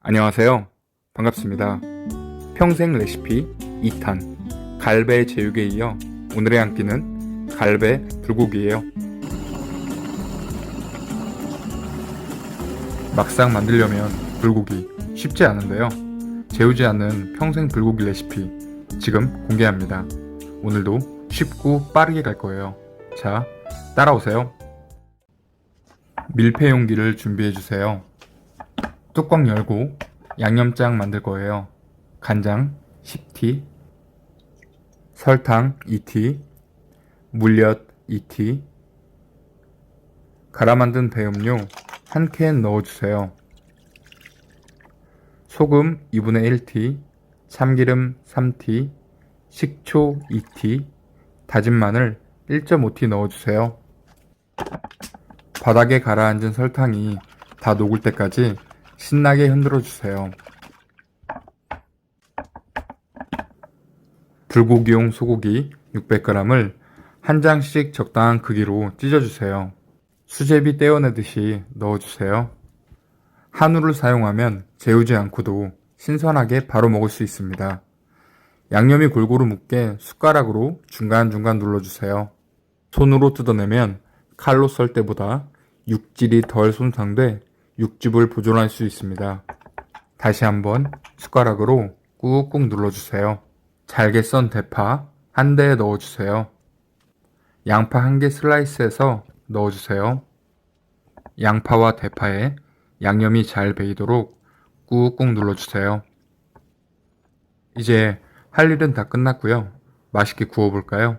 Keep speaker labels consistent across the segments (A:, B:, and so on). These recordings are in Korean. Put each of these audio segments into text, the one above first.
A: 안녕하세요. 반갑습니다. 평생 레시피 2탄 갈배 제육에 이어 오늘의 한 끼는 갈배 불고기예요. 막상 만들려면 불고기 쉽지 않은데요. 재우지 않는 평생 불고기 레시피 지금 공개합니다. 오늘도 쉽고 빠르게 갈 거예요. 자, 따라오세요. 밀폐 용기를 준비해 주세요. 뚜껑 열고 양념장 만들 거예요. 간장 10t, 설탕 2t, 물엿 2t, 갈아 만든 배음료 1캔 넣어주세요. 소금 2분의 1t, 참기름 3t, 식초 2t, 다진 마늘 1.5t 넣어주세요. 바닥에 가라앉은 설탕이 다 녹을 때까지 신나게 흔들어 주세요. 불고기용 소고기 600g을 한 장씩 적당한 크기로 찢어주세요. 수제비 떼어내듯이 넣어주세요. 한우를 사용하면 재우지 않고도 신선하게 바로 먹을 수 있습니다. 양념이 골고루 묻게 숟가락으로 중간중간 눌러주세요. 손으로 뜯어내면 칼로 썰 때보다 육질이 덜 손상돼 육즙을 보존할 수 있습니다. 다시 한번 숟가락으로 꾹꾹 눌러주세요. 잘게 썬 대파 한 대에 넣어주세요. 양파 한 개 슬라이스해서 넣어주세요. 양파와 대파에 양념이 잘 배이도록 꾹꾹 눌러주세요. 이제 할 일은 다 끝났고요. 맛있게 구워볼까요?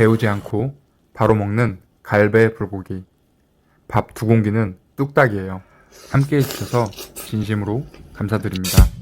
A: 재우지 않고 바로 먹는 갈배 불고기. 밥 두 공기는 뚝딱이에요. 함께 해주셔서 진심으로 감사드립니다.